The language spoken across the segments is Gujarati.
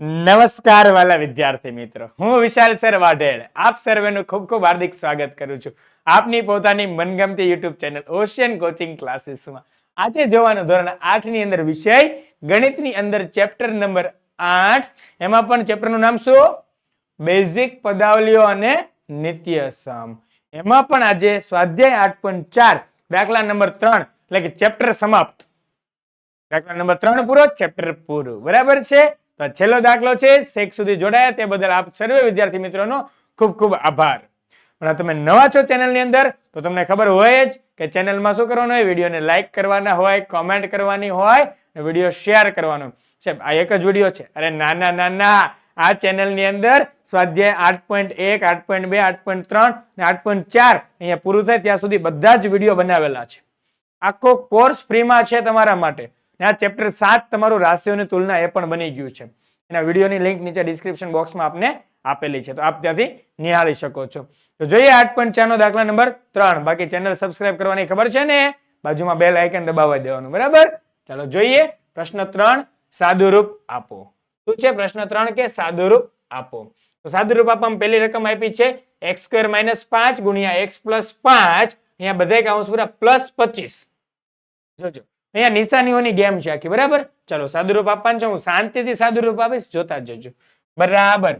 નમસ્કાર વાલા વિદ્યાર્થી મિત્રો. હું વિશાલ સર વાઢેલ. આપ સર્વેનું ખૂબ ખૂબ હાર્દિક સ્વાગત કરું છું. આપની પોતાની મનગમતી યુટ્યુબ ચેનલ ઓશિયન કોચિંગ ક્લાસીસમાં આજે જોવાનું ધોરણ આઠની અંદર વિષય ગણિતની અંદર ચેપ્ટર નંબર આઠ. એમાં પણ ચેપ્ટરનું નામ શું? બેઝિક પદાવલીઓ અને નિત્ય સમ. એમાં પણ આજે સ્વાધ્યાય આઠ પોઈન્ટ ચાર, દાખલા નંબર ત્રણ, એટલે કે ચેપ્ટર સમાપ્ત. દાખલા નંબર ત્રણ પૂરો, ચેપ્ટર પૂરું. બરાબર છે? તો છેલ્લો દાખલો છે શેખ સુધી જોડાયા. તે બદલ આપ સર્વે વિદ્યાર્થી મિત્રોનો ખૂબ ખૂબ આભાર. પણ તમે નવા છો ચેનલની અંદર, તો તમને ખબર હોય જ કે ચેનલમાં શું કરવાનું હોય? વિડીયોને લાઇક કરવાના હોય કોમેન્ટ કરવાની હોય અને વીડિયો શેર કરવાનો. છે આ એક જ વીડિયો છે. અરે નાના નાના આ ચેનલની અંદર સ્વાધ્યાય આઠ પોઈન્ટ એક, આઠ પોઈન્ટ બે, આઠ પોઈન્ટ ત્રણ અને આઠ પોઈન્ટ ચાર અહીંયા પૂરું થાય. ત્યાં સુધી બધા જ વીડિયો બનાવેલા છે. આખો કોર્સ ફ્રીમાં છે તમારા માટે. આ ચેપ્ટર સાત તમારું રાશિઓની તુલના એ પણ બની ગયું છે. એના વિડીયોની લિંક નીચે ડિસ્ક્રિપ્શન બોક્સમાં આપને આપેલી છે. તો આપ ત્યાંથી નિહાળી શકો છો. તો જોઈએ આઠ પોઈન્ટ ચાર નો દાખલા નંબર ત્રણ. બાકી ચેનલ સબસ્ક્રાઇબ કરવાની ખબર છે ને? બાજુમાં બેલ આઇકન દબાવવા દેવાનું. બરાબર? ચાલો જોઈએ. પ્રશ્ન ત્રણ, સાદુરૂપ આપો. શું છે પ્રશ્ન ત્રણ કે સાદુરૂપ આપો? તો સાદુરૂપ આપવામાં પહેલી રકમ આપી છે એક્સ સ્ક્વેર માઇનસ પાંચ ગુણ્યા એક્સ પ્લસ પાંચ. અહીંયા બધા કાઉન્સ પૂરા પ્લસ પચીસ. જોજો. અહીંયા નિશાનીઓની ગેમ છે આખી, બરાબર? ચલો, સાદુરૂપ આપવાનું છે, હું શાંતિથી સાદુરૂપ આપીશ, જોતા જજો. બરાબર.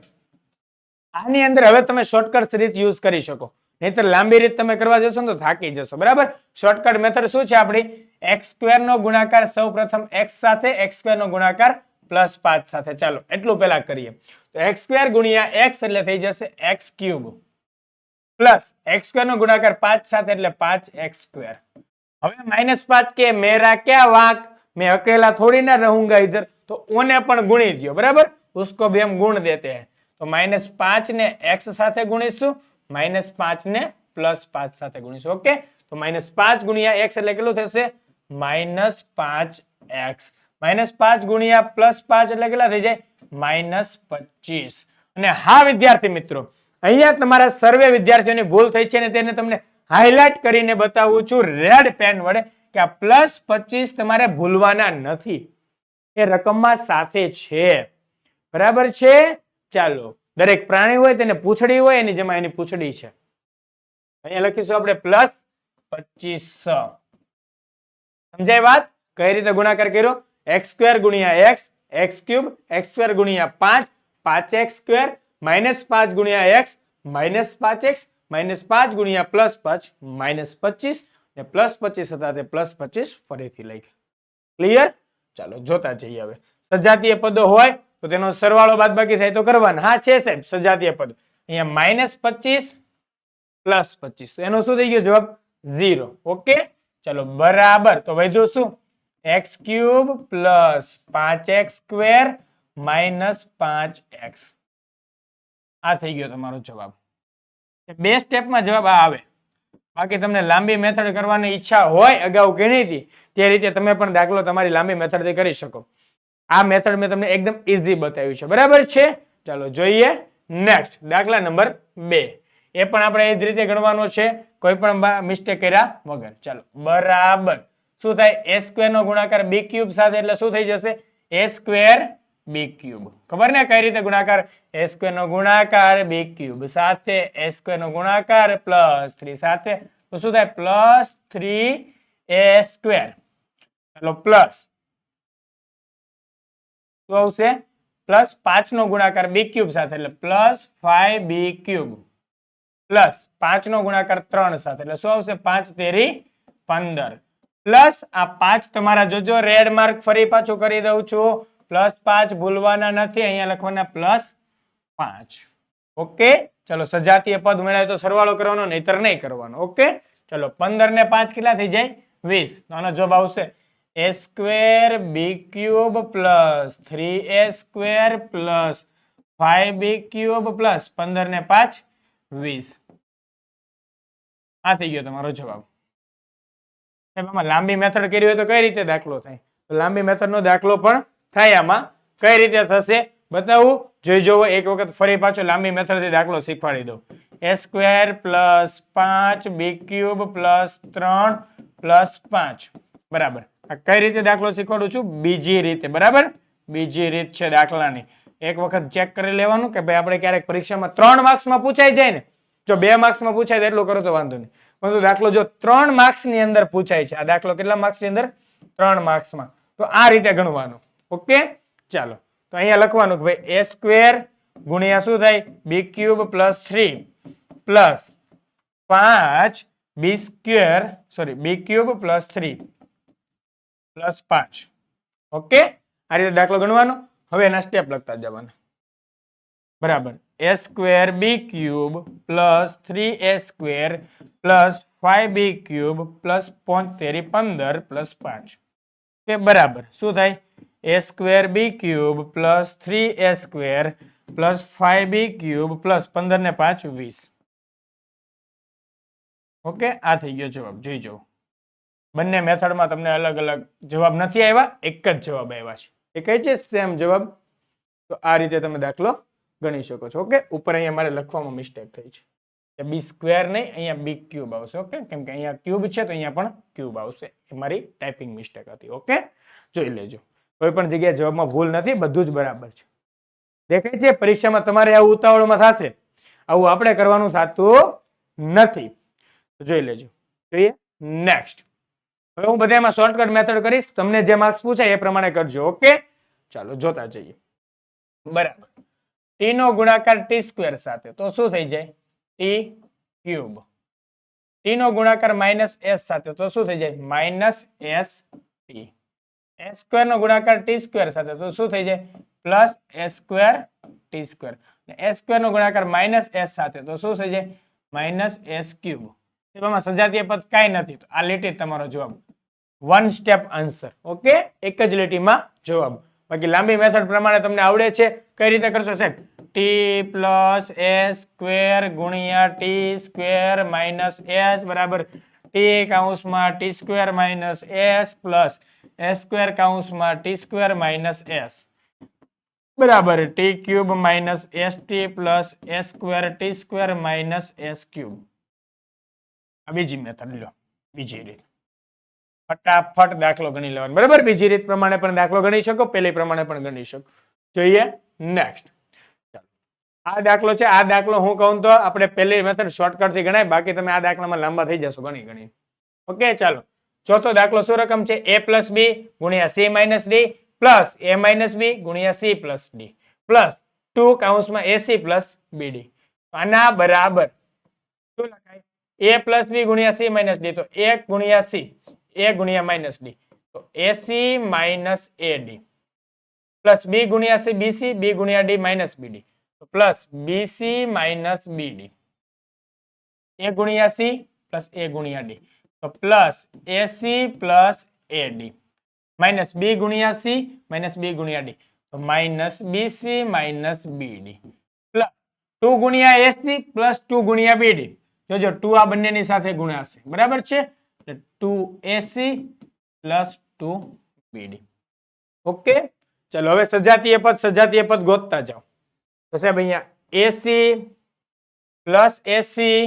આની અંદર હવે તમે શોર્ટકટ રીત યુઝ કરી શકો. નહીતર લાંબી રીત તમે કરવા જશો તો થાકી જશો, બરાબર? શોર્ટકટ મેથડ શું છે આપણી? એક્સ સ્ક્વેર નો ગુણાકાર સૌ પ્રથમ એક્સ સાથે એક્સ સ્ક્વેર નો ગુણાકાર પ્લસ પાંચ સાથે. ચાલો, એટલું પેલા કરીએ. તો એક્સ સ્ક્વેર ગુણ્યા એક્સ એટલે થઈ જશે X cube plus X square નો ગુણાકાર પાંચ સાથે એટલે પાંચ એક્સ સ્ક્વેર હવે માઇનસ પાંચ કે મેરા ક્યાં વાંક? મેં અકેલા થોડી ના રહુંગા ઇધર તો ઓને પણ ગુણી દો બરાબર? ઉસકો ભી હમ ગુણ દેતે હૈ. તો માઇનસ પાંચ ને એક્સ સાથે ગુણીશું. માઇનસ પાંચ ને પ્લસ પાંચ સાથે ગુણીશું. ઓકે? તો માઇનસ પાંચ ગુણ્યા એક્સ એટલે કેટલું થશે? માઇનસ પાંચ એક્સ માઇનસ પાંચ ગુણ્યા પ્લસ પાંચ એટલે કેટલા થઈ જાય? માઇનસ પચીસ. અને હા વિદ્યાર્થી મિત્રો, અહીંયા તમારા સર્વે વિદ્યાર્થીઓની ભૂલ થઈ છે અને તેને તમને હાઇલાઇટ કરીને બતાવું છું રેડ પેન વડે કે આ પ્લસ પચીસ તમારે ભૂલવાના નથી. એ રકમમાં સાથે છે. બરાબર છે? ચાલો, દરેક પ્રાણી હોય તેને પૂછડી હોય, એની જેમાં એની પૂછડી છે. અહીંયા લખીશું આપણે પ્લસ પચીસ. સમજાય વાત? કઈ રીતે ગુણાકાર કર્યો? એક્સ સ્ક્વેર ગુણ્યા X X cube X square ગુણ્યા પાંચ પાંચ એક્સ સ્ક્વેર માઇનસ પાંચ ગુણ્યા એક્સ માઇનસ પાંચ એક્સ માઇનસ પાંચ ગુણ્યા પ્લસ પાંચ, માઇનસ પચીસ, ને પ્લસ પચીસ હતા તે પ્લસ પચીસ ફરીથી લખ્યા. ક્લિયર ચાલો, જોતા જઈએ હવે. સજાતીય પદો હોય તો તેનો સરવાળો બાદબાકી થાય તો કરવાના. હા, છે સાહેબ, સજાતીય પદો. અહીંયા માઇનસ પચીસ, પ્લસ પચીસ. તો એનો શું થઈ ગયો જવાબ? ઝીરો. ઓકે? ચલો, બરાબર. તો વધ્યું શું? એક્સ ક્યુબ પ્લસ પાંચ એક્સ સ્ક્વેર માઇનસ પાંચ એક્સ આ થઈ ગયો તમારો જવાબ. બે સ્ટેપમાં જવાબ આ આવે. બાકી તમને લાંબી મેથડ કરવાની ઈચ્છા હોય, અગાઉ કે હતી, તે રીતે તમે પણ દાખલો તમારી લાંબી મેથડથી કરી શકો. આ મેથડ મેં તમને એકદમ ઇઝી બતાવ્યું છે. બરાબર છે? ચાલો જોઈએ. નેક્સ્ટ દાખલા નંબર બે. એ પણ આપણે એ જ રીતે ગણવાનો છે. કોઈ પણ મિસ્ટેક કર્યા વગર. ચાલો, બરાબર. શું થાય? એ સ્ક્વેર નો ગુણાકાર બી ક્યુબ સાથે એટલે શું થઈ જશે? એ સ્ક્વેર બી ક્યુબ ખબર ને કઈ રીતે ગુણાકાર? એ સ્ક્વેર નો ગુણાકાર બી ક્યુબ સાથે એ સ્ક્વેર નો ગુણાકાર પ્લસ થ્રી સાથે. શું થાય? પ્લસ થ્રી એ સ્ક્વેર ચલો પ્લસ શું આવશે? પ્લસ પાંચ નો ગુણાકાર બી ક્યુબ સાથે એટલે plus five B cube plus પાંચ નો ગુણાકાર ત્રણ સાથે એટલે શું આવશે? પાંચ તેરી પંદર. પ્લસ આ પાંચ તમારા જોજો રેડ માર્ક ફરી પાછું કરી દઉં છું. પ્લસ પાંચ ભૂલવાના નથી, અહીંયા લખવાના પ્લસ પાંચ. ઓકે? ચલો, સજાતીય પદ મેળવે તો સરવાળો કરવાનો, નહીતર નહીં કરવાનો. ઓકે? ચલો, પંદર ને પાંચ કેટલા થઈ જાય? વીસ. આનો જવાબ આવશે A square B cube plus three A square plus five B cube plus પંદર ને પાંચ, વીસ. આ થઈ ગયો તમારો જવાબ. એમાં લાંબી મેથડ કરી હોય તો કઈ રીતે દાખલો થાય? તો લાંબી મેથડ નો દાખલો પણ થાય આમાં. કઈ રીતે થશે બતાવું. જોઈ જોવો, એક વખત ફરી પાછો લાંબી મેથડથી દાખલો શીખવાડી દઉં. એ સ્ક્વેર પ્લસ પાંચ બી ક્યુબ પ્લસ ત્રણ પ્લસ પાંચ. બરાબર. આ કઈ રીતે દાખલો શીખવાડું છું? બીજી રીતે. બરાબર? બીજી રીત છે દાખલાની. એક વખત ચેક કરી લેવાનું કે ભાઈ આપણે ક્યારેક પરીક્ષામાં ત્રણ માર્ક્સમાં પૂછાઈ જાય ને. જો બે માર્ક્સમાં પૂછાય એટલું કરો તો વાંધો નહીં. પરંતુ દાખલો જો ત્રણ માર્ક્સની અંદર પૂછાય છે, આ દાખલો કેટલા માર્ક્સની અંદર? ત્રણ માર્ક્સમાં તો આ રીતે ગણવાનું. ઓકે? ચાલો. તો અહીંયા લખવાનું કે ભાઈ એ સ્ક્વેર ગુણ્યા શું થાય? B cube plus three plus પાંચ B square sorry B cube plus three plus પાંચ. ઓકે? આ રીતે દાખલો ગણવાનો. હવે એના સ્ટેપ લખતા જવાના. બરાબર. A square B cube plus three A square plus five B cube plus પોતેરી પંદર પ્લસ પાંચ. કે બરાબર. શું થાય? A square B cube plus three A square plus five B cube plus પંદર ને પાંચ વીસ. ઓકે આ થઈ ગયો જવાબ. જોઈ જવું બંને મેથડમાં તમને અલગ અલગ જવાબ નથી આવ્યા, એક જ જવાબ આવ્યા છે. એ કહે છે? સેમ જવાબ. તો આ રીતે તમે દાખલો ગણી શકો છો. ઓકે ઉપર અહીંયા મારે લખવામાં મિસ્ટેક થઈ છે. બી સ્ક્વેર નહીં, અહીંયા બી ક્યુબ આવશે. ઓકે કેમ કે અહીંયા ક્યુબ છે, તો અહીંયા પણ ક્યુબ આવશે. એ મારી ટાઈપિંગ મિસ્ટેક હતી. ઓકે જોઈ લેજો. કોઈ પણ જગ્યાએ જવાબમાં ભૂલ નથી, બધું જ બરાબર છે. દેખાય છે, પરીક્ષામાં તમારે આવું ઉતાવળમાં થશે. આવું આપણે કરવાનું થતું નથી. જોઈ લેજો. જોઈએ. નેક્સ્ટ હવે હું બધામાં શોર્ટકટ મેથડ કરીશ. તમને જે માર્ક્સ પૂછાય એ પ્રમાણે કરજો ઓકે ચાલો, જોતા જઈએ. બરાબર. ટી નો ગુણાકાર ટી સ્ક્વેર સાથે. તો શું થઈ જાય? ટી ક્યુબ ટી નો ગુણાકાર માઇનસ એસ સાથે. તો શું થઈ જાય? Minus S T S square નો ગુણાકાર ટી સ્ક્વેર સાથે, તો શું થઈ જાય? Plus A square T square A square નો ગુણાકાર માઇનસ એસ સાથે, તો શું થઈ જાય? માઇનસ એસ ક્યુબ એમાં સજાતીય પદ કાંઈ નથી, તો આ લીટી તમારો જવાબ. વન સ્ટેપ આન્સર ઓકે એક જ લીટીમાં જવાબ. બાકી લાંબી મેથડ પ્રમાણે તમને આવડે છે, કઈ રીતે કરશો સાહેબ? ટી પ્લસ એસ સ્ક્વેર ગુણ્યા ટી સ્ક્વેર માઇનસ એસ બરાબર? T કાઉન્સમાં T square minus S plus S square કાઉન્સમાં T square minus S બરાબર T cube minus S T plus S square T square minus S cube આ બીજી મેથડ લો, બીજી રીત. ફટાફટ દાખલો ગણી લેવાનો. બરાબર, બીજી રીત પ્રમાણે પણ દાખલો ગણી શકો, પેલી પ્રમાણે પણ ગણી શકો. જોઈએ નેક્સ્ટ આ દાખલો છે, આ દાખલો હું કહું તો આપણે પહેલી મેથડ શોર્ટકટથી ગણાય, બાકી તમે આ દાખલામાં લાંબા થઈ જશો ઘણી ઘણી ઓકે ચાલો. ચોથો દાખલો શું રકમ છે એ પ્લસ બી ગુણ્યા C minus D plus A minus B ગુણ્યા C plus D plus two કાઉન્સમાં AC plus BD આના બરાબર શું લખાય એ પ્લસ બી ગુણ્યા સી માઇનસ ડી તો એ ગુણ્યા સી એ ગુણ્યા માઇનસ ડી તો AC minus A D plus B ગુણ્યા સી બીસી બી ગુણ્યા ડી માઇનસ બીડી તો plus BC minus BD A ગુણ્યા સી પ્લસ એ ગુણ્યા ડી તો plus AC plus A D minus B ગુણ્યા સી માઇનસ બી ગુણ્યા ડી તો minus BC minus BD plus two ગુણ્યા એસી પ્લસ ટુ ગુણ્યા બીડી જોજો ટુ આ બંનેની સાથે ગુણાશે. બરાબર છે? Two AC plus two BD okay ચલો, હવે સજાતીય પદ સજાતીય પદ ગોતતા જાઓ. તો સાહેબ, અહીંયા AC plus AC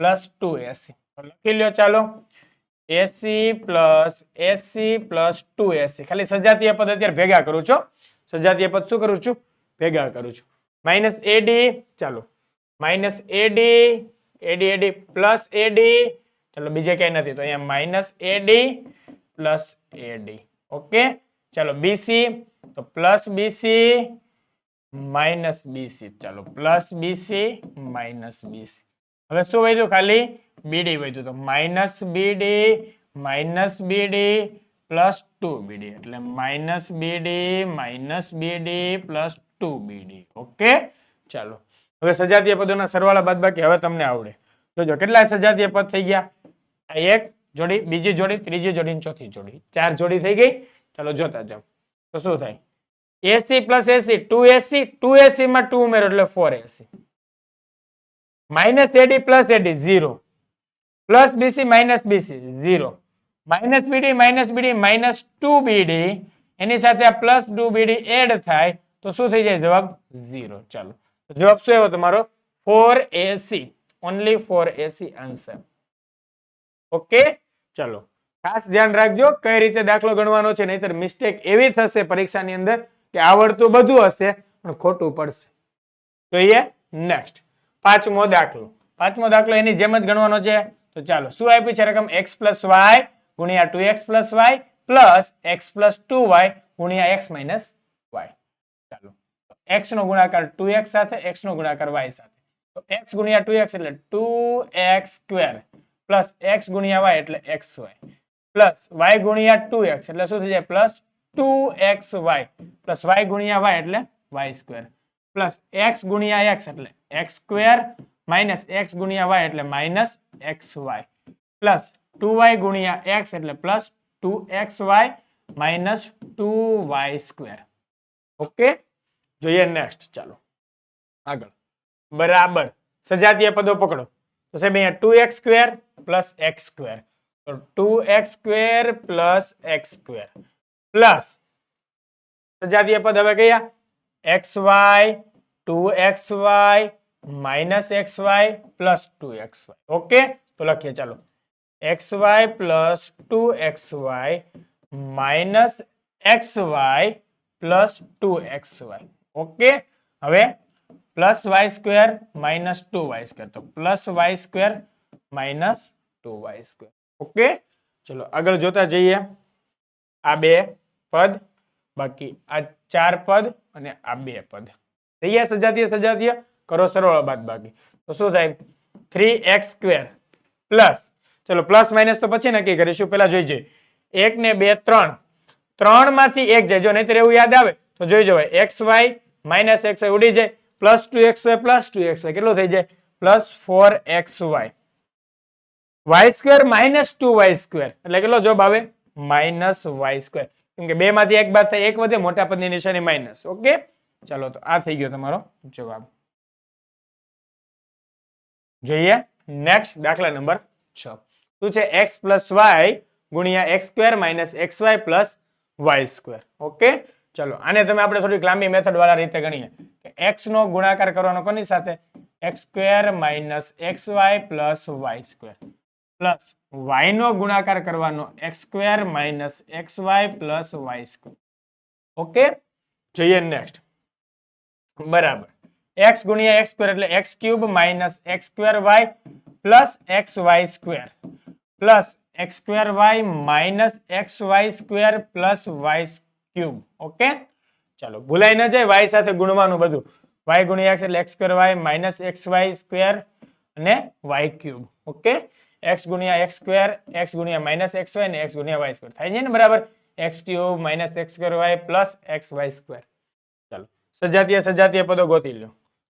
plus two AC લખી લ્યો ચાલો. AC plus AC plus two AC ખાલી સજાતીય પદ અત્યારે ભેગા કરું છું. સજાતીય પદ શું કરું છું? ભેગા કરું છું. માઇનસ એડી ચાલો. માઇનસ એડી એડી એડી પ્લસ એડી ચાલો, બીજે કઈ નથી. તો અહીંયા minus AD plus AD okay ચાલો બીસી તો પ્લસ બીસી માઇનસ બીસી ચાલો પ્લસ બીસી માઇનસ બીસી હવે શું વધ્યું ખાલી? બીડી વધ્યું. તો minus BD minus BD plus two BD એટલે minus BD minus BD plus two BD okay ચાલો. હવે સજાતીય પદોના સરવાળા બાદ બાકી હવે તમને આવડે. જોજો કેટલા સજાતીય પદ થઈ ગયા? એક જોડી, બીજી જોડી, ત્રીજી જોડી ચોથી જોડી. ચાર જોડી થઈ ગઈ. ચાલો, જોતા જાઓ. તો શું થાય? AC plus AC two AC two AC માં ટુ ઉમેરો એટલે four AC minus AD plus AD zero plus BC minus BC zero minus BD minus BD minus two BD એની સાથે આ પ્લસ ટુ બીડી એડ થાય, તો શું થઈ જાય? જવાબ ઝીરો ચાલો. જવાબ શું આવ્યો તમારો? Four AC only four AC answer okay ચલો. ખાસ ધ્યાન રાખજો, કઈ રીતે દાખલો ગણવાનો છે, નહીતર મિસ્ટેક એવી થશે પરીક્ષાની અંદર કે આવડતું બધું હશે, પણ ખોટું પડશે. જોઈએ નેક્સ્ટ પાંચમો દાખલો. પાંચમો દાખલો એની જેમ જ ગણવાનો છે. તો ચાલો, શું આપી છે રકમ? એક્સ પ્લસ વાય ગુણ્યા two X plus Y plus X plus two Y ગુણ્યા એક્સ માઇનસ વાય ચાલો એક્સ નો ગુણાકાર ટુ એક્સ સાથે એક્સ નો ગુણાકાર વાય સાથે. તો એક્સ ગુણ્યા ટુ એક્સ એટલે two X square plus X ગુણ્યા વાય એટલે એક્સ વાય પ્લસ વાય ગુણ્યા ટુ એક્સ એટલે શું થઈ જાય? Plus two X Y plus Y ગુણ્યા વાય એટલે વાય સ્ક્વેર પ્લસ એક્સ ગુણ્યા એક્સ એટલે એક્સ સ્ક્વેર માઇનસ એક્સ ગુણ્યા વાય એટલે minus X Y plus two Y ગુણ્યા એક્સ એટલે plus two X Y minus two Y square okay જોઈએ નેક્સ્ટ ચાલો. આગળ. બરાબર. સજાતીય પદો પકડો. તો સાહેબ, અહીંયા two X square plus X square તો two X square plus X square plus સજાતીય પદ હવે કયા? X Y two X Y minus X Y plus two X Y okay તો લખીએ ચાલો X Y plus two X Y minus X Y plus two X Y okay હવે plus Y square minus two Y square તો plus Y square minus two Y square okay ચલો આગળ જોતા જઈએ આ બે પદ બાકી આ ચાર પદ અને આ બે પદ. થઈ ગયા સજાતીય સજાતીય? કરો સરળ બાદ બાકી તો શું થાય? થ્રી એક્સ સ્ક્વેર પ્લસ ચલો પ્લસ માઇનસ તો પછી નક્કી કરીશું. પેલા જોઈ જઈએ. એક ને બે, ત્રણ. ત્રણમાંથી એક જાય. જો નહીતર એવું યાદ આવે, તો જોઈ જવાય. X Y minus X Y ઉડી જાય. Plus two X Y plus two X Y કેટલું થઈ જાય? Plus four X Y Y square minus two Y square એટલે કેટલો જવાબ આવે? માઇનસ વાય સ્ક્વેર કેમ કે બે માંથી એક બાદ થાય, એક વધે, મોટા પદની નિશાની માઇનસ. ઓકે? ચાલો, તો આ થઈ ગયો તમારો જવાબ. જોઈએ. નેક્સ્ટ દાખલા નંબર છ. શું છે? એક્સ પ્લસ વાય ગુણ્યા X square minus X Y plus Y square okay? ચલો, આને તમે આપણે થોડીક લાંબી મેથડ વાળા રીતે ગણીએ. કે એક્સ નો ગુણાકાર કરવાનો કોની સાથે? X square minus X Y plus Y square plus Y નો ગુણાકાર કરવાનો X square minus X Y plus Y okay? જોઈએ નેક્સ્ટ બરાબર. એક્સ ગુણ્યા એક્સ એટલે X cube minus X square Y plus X Y square. Plus X square Y minus X Y square plus Y cube. Okay? ચાલો, ભૂલાઈ ન જાય વાય સાથે ગુણવાનું બધું. વાય ગુણ્યા એક્સ એટલે X square Y minus X Y square અને વાય ક્યુબ. ઓકે? એક્સ ગુણ્યા એક્સ સ્ક્વેર એક્સ ગુણ્યા માઇનસ એક્સ વાય ને એક્સ ગુણ્યા વાય સ્ક્વેર થાય છે ને બરાબર X cube minus X square Y plus X Y square ચાલો સજાતીય સજાતીય પદો ગોતી લો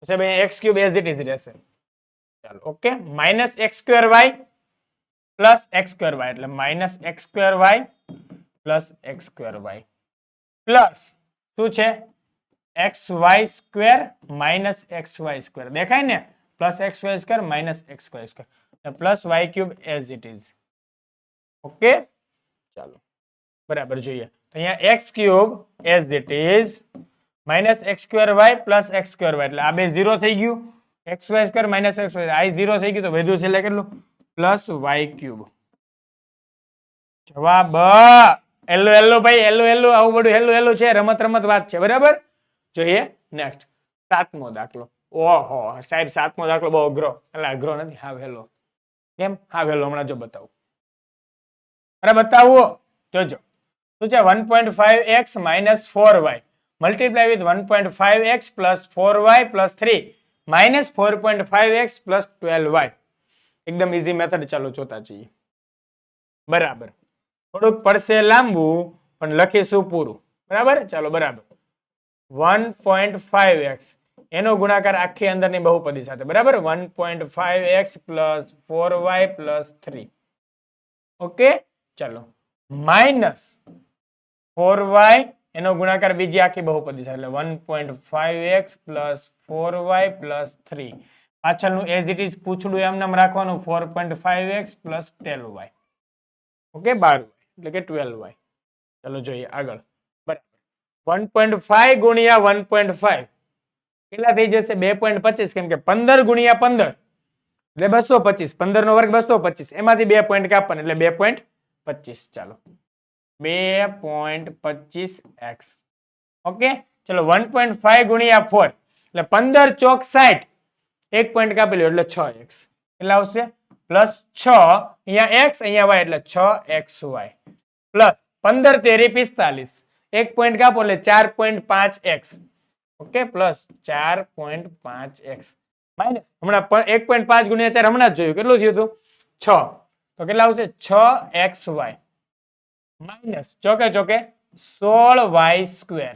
સાહેબ અહીંયા X cube as it is રહેશે ચાલો okay minus X square Y plus X square Y એટલે minus X square Y plus X square Y plus શું છે X Y square minus X Y square દેખાય ને plus X Y square minus X Y square plus Y cube as it is okay ચાલો બરાબર જોઈએ તો અહીંયા X cube as it is minus X square Y plus X square Y એટલે આ બે ઝીરો થઈ ગયું. X Y square minus X Y આઈ ઝીરો થઈ ગયું તો વધ્યું છેલ્લે કેટલું? પ્લસ વાય ક્યુબ જવાબ એલ્લો એલ્લો ભાઈ એલ્લો એલ્લો આવું બધું હેલ્લો હેલ્લો છે રમત રમત વાત છે બરાબર? જોઈએ નેક્સ્ટ સાતમો દાખલો. ઓહો સાહેબ સાતમો દાખલો બહુ અઘરો. એટલે અઘરો નથી. હા હેલો. કેમ? હા હેલો હમણાં જો બતાવું. અરે, બતાવો. જોજો. શું છે? One point five X minus four Y. Multiply with one point five X plus four Y plus three. Minus four point five X plus twelve Y. એકદમ ઇઝી મેથડ ચાલો જોતા જઈએ. બરાબર. થોડુંક પડશે લાંબુ, પણ લખીશું પૂરું. બરાબર? ચાલો, બરાબર. One point five X. એનો ગુણાકાર આખી અંદરની બહુપદી સાથે, બરાબર? One point five X plus four Y plus three. Okay? ચાલો. માઇનસ ફોર વાય, એનો ગુણાકાર બીજી આખી બહુપદી સાથે, એટલે one point five X plus four Y plus three. પાછળનું એઝ ઇટ ઇઝ પૂછડું એમ નામ રાખવાનું, four point five X plus twelve Y. Okay? બાર વાય, એટલે કે ટ્વેલ્વ વાય. ચાલો જોઈએ આગળ. બરાબર. વન પોઈન્ટ ફાઈવ ગુણ્યા વન પોઈન્ટ ફાઈવ. કેટલા થઈ જશે? બે પોઈન્ટ પચીસ, કેમ કે પંદર ગુણ્યા પંદર. એટલે બસો પચીસ પંદર નો વર્ગ બસો પચીસ. એમાંથી બે પોઈન્ટ કાપવાના, એટલે બે પોઈન્ટ પચીસ. ચાલો. બે પોઈન્ટ પચીસ એક્સ. ઓકે? ચલો વન પોઈન્ટ ફાઈવ ગુણ્યા ફોર એટલે પંદર ચોક સાઠ. એક પોઈન્ટ કાપી લ્યો, એટલે છ એક્સ. કેટલા આવશે પ્લસ છ, અહીંયા એક્સ, અહીંયા વાય, એટલે છ એક્સ વાય. પ્લસ પંદર તેરી પિસ્તાલીસ. એક પોઈન્ટ કાપો, એટલે ચાર પોઈન્ટ પાંચ એક્સ. ઓકે, પ્લસ ચાર પોઈન્ટ પાંચ એક્સ. માઇનસ હમણાં એક પોઈન્ટ પાંચ ગુણ્યા ચાર હમણાં જ જોયું. કેટલું થયું હતું? છ. તો કેટલા આવશે? છ એક્સ વાય. માઇનસ ચોકે ચોકે, સોળ વાય સ્ક્વેર.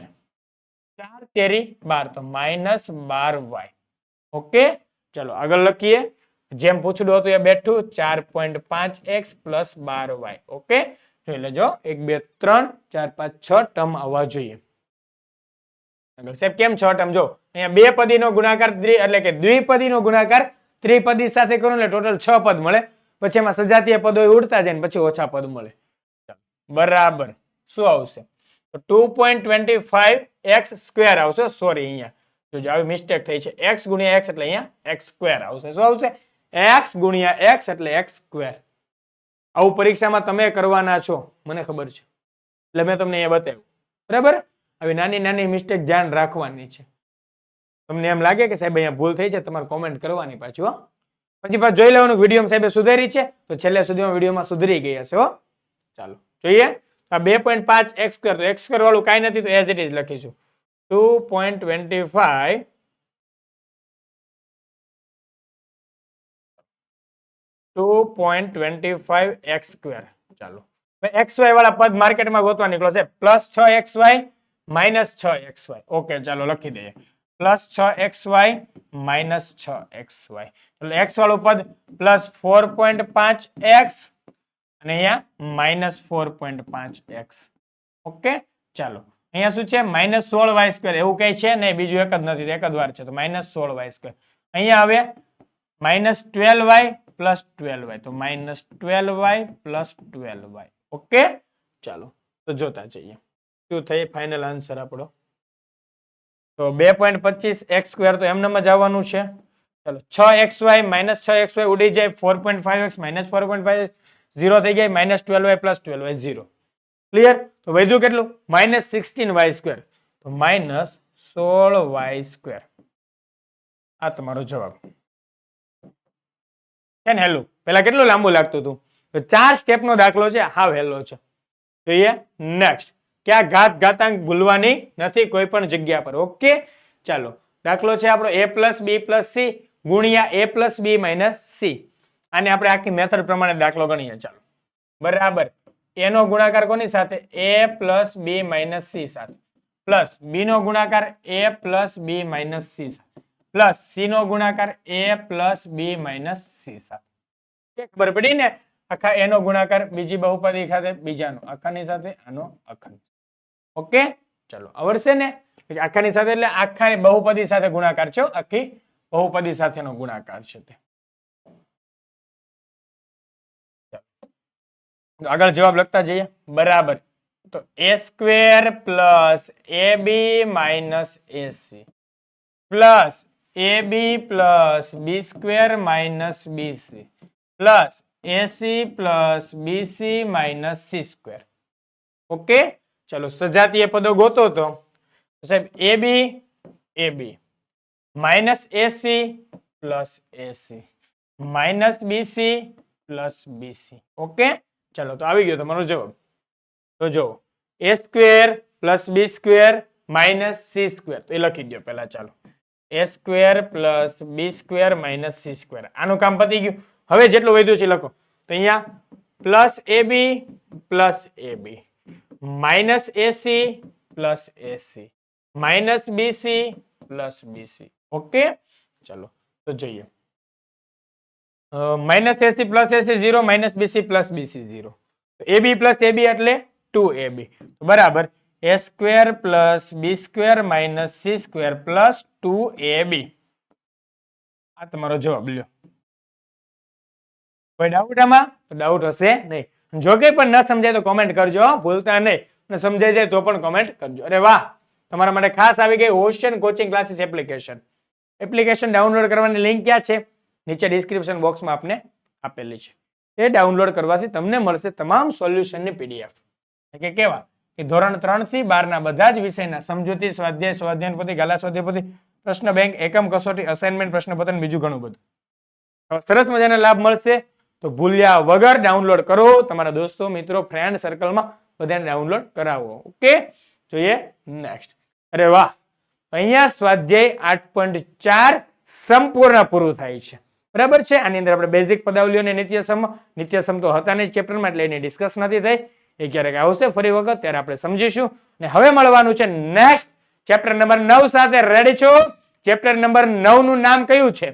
ચાર તેરી બાર, તો માઇનસ બાર વાય. ઓકે, ચલો, આગળ લખીએ. જેમ પૂછડું હતું એ બેઠું, ચાર પોઈન્ટ પાંચ એક્સ પ્લસ બાર વાય. ઓકે, જોઈ લેજો. એક, બે, ત્રણ, ચાર, પાંચ, છ ટર્મ આવવા જોઈએ. સાહેબ, કેમ છ? ટર્મ જો, અહીંયા બે પદીનો ગુણાકાર એટલે કે દ્વિપદીનો ગુણાકાર ત્રિપદી સાથે કરો એટલે ટોટલ છ પદ મળે. પછી એમાં સજાતીય પદો ઉડતા જાય પછી ઓછા પદ મળે. બરાબર. શું આવશે? Two point twenty five X square આવશે. સોરી અહીંયા. જોજો આવી મિસ્ટેક થઈ છે. એક્સ ગુણ્યા એક્સ એટલે અહીંયા એક્સ સ્ક્વેર આવશે. શું આવશે? એક્સ ગુણ્યા એક્સ એટલે એક્સ સ્ક્વેર આવું પરીક્ષામાં તમે કરવાના છો. મને ખબર છે. એટલે મેં તમને અહીંયા બતાવ્યું. બરાબર? આવી નાની નાની મિસ્ટેક ધ્યાન રાખવાની છે. તમને એમ લાગે કે સાહેબ અહીંયા ભૂલ થઈ છે, તમારે કોમેન્ટ કરવાની પાછું હો. પછી પાછું જોઈ લેવાનું વીડિયો સાહેબે સુધારી છે, તો છેલ્લે સુધીમાં વિડીયોમાં સુધરી ગઈ હશે હો. ચાલો, જોઈએ. આ બે પોઈન્ટ પાંચ એક્સ સ્ક્વેર તો એક્સ સ્ક્વેર વાળું કાંઈ નથી, તો એઝ ઇટ ઇઝ લખીશું. Two point twenty five two point twenty five X square ચાલો. એક્સ વાય વાળા પદ માર્કેટમાં ગોતવા નીકળો છે પ્લસ છ એક્સ વાય માઇનસ છ એક્સ વાય ઓકે ચાલો લખી દઈએ પ્લસ છ એક્સ વાય માઇનસ છ એક્સ વાય એટલે એક્સ વાળું પદ પ્લસ ફોર પોઈન્ટ પાંચ એક્સ અને અહીંયા માઇનસ ફોર પોઈન્ટ પાંચ એક્સ. ઓકે, ચાલો. અહીંયા શું છે? માઇનસ સોળ વાય સ્ક્વેર, એવું કઈ છે નહીં, બીજું એક જ નથી એક જ વાર છે, તો માઇનસ સોળ વાય સ્ક્વેર. અહીંયા હવે minus twelve Y plus twelve Y, તો minus twelve Y plus twelve Y. Okay, ચાલો. તો જોતા જઈએ. શું થઈ ફાઇનલ આન્સર આપણો. તો બે પોઈન્ટ પચીસ એક્સ સ્ક્વેર તો એમનેમ જ છે. ચલો, છ એક્સ વાય માઇનસ છ એક્સ વાય ઉડી જાય four point five X minus four point five zero થઈ જાય minus twelve Y plus twelve Y zero clear તો વધ્યું કેટલું? માઇનસ સિક્સટીન વાય સ્ક્વેર તો માઇનસ સોળ વાય સ્ક્વેર આ તમારો જવાબ. છે ને હેલું પેલા કેટલું લાંબુ લાગતું હતું? તો ચાર સ્ટેપનો દાખલો છે, હાવ હેલો છે. જોઈએ નેક્સ્ટ ક્યાં ઘાત ઘાતાંક ભૂલવાની નથી કોઈ પણ જગ્યા પર. ઓકે? ચાલો, દાખલો છે આપણો A plus B plus C ગુણ્યા A plus B minus C આને આપણે આખી મેથડ પ્રમાણે દાખલો ગણીએ. ચાલો. બરાબર. એનો ગુણાકાર કોની સાથે? A plus B minus C સાથે. પ્લસ બી નો ગુણાકાર A plus B minus C સાથે. પ્લસ સી નો ગુણાકાર A plus B minus C સાથે. કે ખબર પડી ને? આખા એનો ગુણાકાર બીજી બહુપદી ખાતે, બીજાનો આખાની સાથે, આનો અખંડ. ઓકે? ચલો આવડશે ને? આખાની સાથે એટલે આખાની બહુપદી સાથે ગુણાકાર છે આખી બહુપદી સાથેનો ગુણાકાર છે તે. આગળ જવાબ લખતા જઈએ. બરાબર. તો A square plus A B minus AC plus A B plus B square minus BC plus AC plus BC minus C square. Okay? ચલો સજાતીય પદો ગોતો તો. સાહેબ A B A B minus AC plus AC minus BC plus BC okay ચાલો, તો આવી ગયો તમારો જવાબ. તો જો A square plus B square minus C square એ લખી દો પહેલા, ચાલો. A square plus B square minus C square આનું કામ પતી ગયું. હવે જેટલું વધ્યું છે લખો. તો અહીંયા plus A B plus A B minus AC plus AC minus BC plus BC okay ચલો તો જોઈએ minus AC plus AC zero minus BC plus BC zero A B plus A B એટલે ટુ એ બી બરાબર A square plus B square minus C square plus two A B આ તમારો જવાબ લ્યો. કોઈ ડાઉટ આમાં? તો ડાઉટ હશે નહીં. જો કંઈ પણ ન સમજાય તો કોમેન્ટ કરજો ભૂલતા નહીં. અને સમજાઈ જાય તો પણ કોમેન્ટ કરજો. અરે વાહ! તમારા માટે ખાસ આવી ગઈ ocean coaching classes application application download કરવાની લિંક ક્યાં છે? નીચે ડિસ્ક્રિપ્શન બોક્સમાં આપને આપેલી છે. એ ડાઉનલોડ કરવાથી તમને મળશે તમામ સોલ્યુશનની પીડીએફ કે કેવા? કે ધોરણ ત્રણથી બારના બધા જ વિષયના સમજૂતી, સ્વાધ્યાય સ્વાધ્યાયપતિ ગાલા સ્વાધ્યાયપતિ, પ્રશ્ન બેંક એકમ કસોટી અસાઇનમેન્ટ પ્રશ્નપત્ર બીજું ઘણું બધું. સરસ મજાના લાભ મળશે. તો ભૂલ્યા વગર ડાઉનલોડ કરો. તમારા દોસ્તો, મિત્રો ફ્રેન્ડ સર્કલમાં બધાને ડાઉનલોડ કરાવો. ઓકે જોઈએ નેક્સ્ટ અરે વાહ! અહીંયા સ્વાધ્યાય આઠ પોઈન્ટ ચાર સંપૂર્ણ પૂરું થાય છે. બરાબર છે? આની અંદર આપણે બેઝિક પદાવલીઓ અને નિત્યસમ નિત્યસમ તો હતા નહીં ચેપ્ટરમાં એટલે એની ડિસ્કસ નથી થઈ. એ ક્યારેક આવશે ફરી વખત, ત્યારે આપણે સમજીશું. ને હવે મળવાનું છે નેક્સ્ટ ચેપ્ટર નંબર નવ સાથે રેડી છો? ચેપ્ટર નંબર નવનું નામ કયું છે?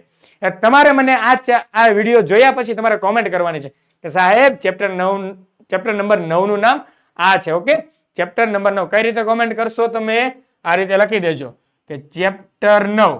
તમારે મને આ આ વીડિયો જોયા પછી તમારે કોમેન્ટ કરવાની છે. કે સાહેબ ચેપ્ટર નવ ચેપ્ટર નંબર નવનું નામ આ છે ઓકે ચેપ્ટર નંબર નવ કઈ રીતે કોમેન્ટ કરશો તમે? આ રીતે લખી દેજો. કે ચેપ્ટર નવ.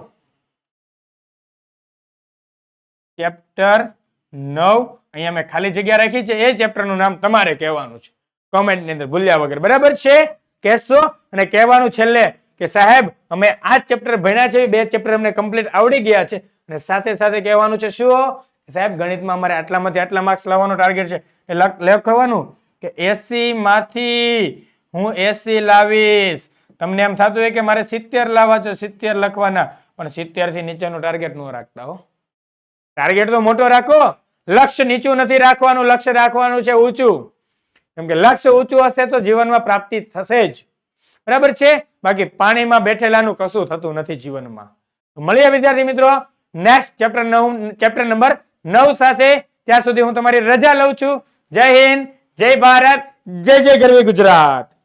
ચેપ્ટર નવ, અહીંયા મેં ખાલી જગ્યા રાખી છે, એ ચેપ્ટરનું નામ તમારે કહેવાનું છે. કોમેન્ટની અંદર ભૂલ્યા વગર. બરાબર છે? કહેશો અને કહેવાનું છેલ્લે કે સાહેબ, અમે આ ચેપ્ટર ભણ્યા છે બે ચેપ્ટર અમને કમ્પ્લીટ આવડી ગયા છે. અને સાથે સાથે કહેવાનું છે, શું? સાહેબ, ગણિતમાં અમારે આટલામાંથી આટલા માર્ક્સ લાવવાનો ટાર્ગેટ છે. એ લખવાનું કે એસી માંથી હું એસી લાવીશ. તમને એમ થતું હોય કે મારે સિત્તેર લાવવા છે, સિત્તેર લખવાના. પણ સિત્તેરથી નીચેનું ટાર્ગેટ ન રાખતા હો. ટાર્ગેટ તો મોટો રાખો. લક્ષ્ય નીચું નથી રાખવાનું, લક્ષ્ય રાખવાનું છે ઊંચું. કેમ કે લક્ષ્ય ઊંચું હશે તો જીવનમાં પ્રાપ્તિ થશે જ. બરાબર છે? બાકી પાણીમાં બેઠેલાનું કશું થતું નથી જીવનમાં. મળીએ વિદ્યાર્થી મિત્રો નેક્સ્ટ ચેપ્ટર નવ ચેપ્ટર નંબર નવ સાથે. ત્યાં સુધી હું તમારી રજા લઉં છું. જય હિન્દ, જય ભારત, જય જય ગરવી ગુજરાત.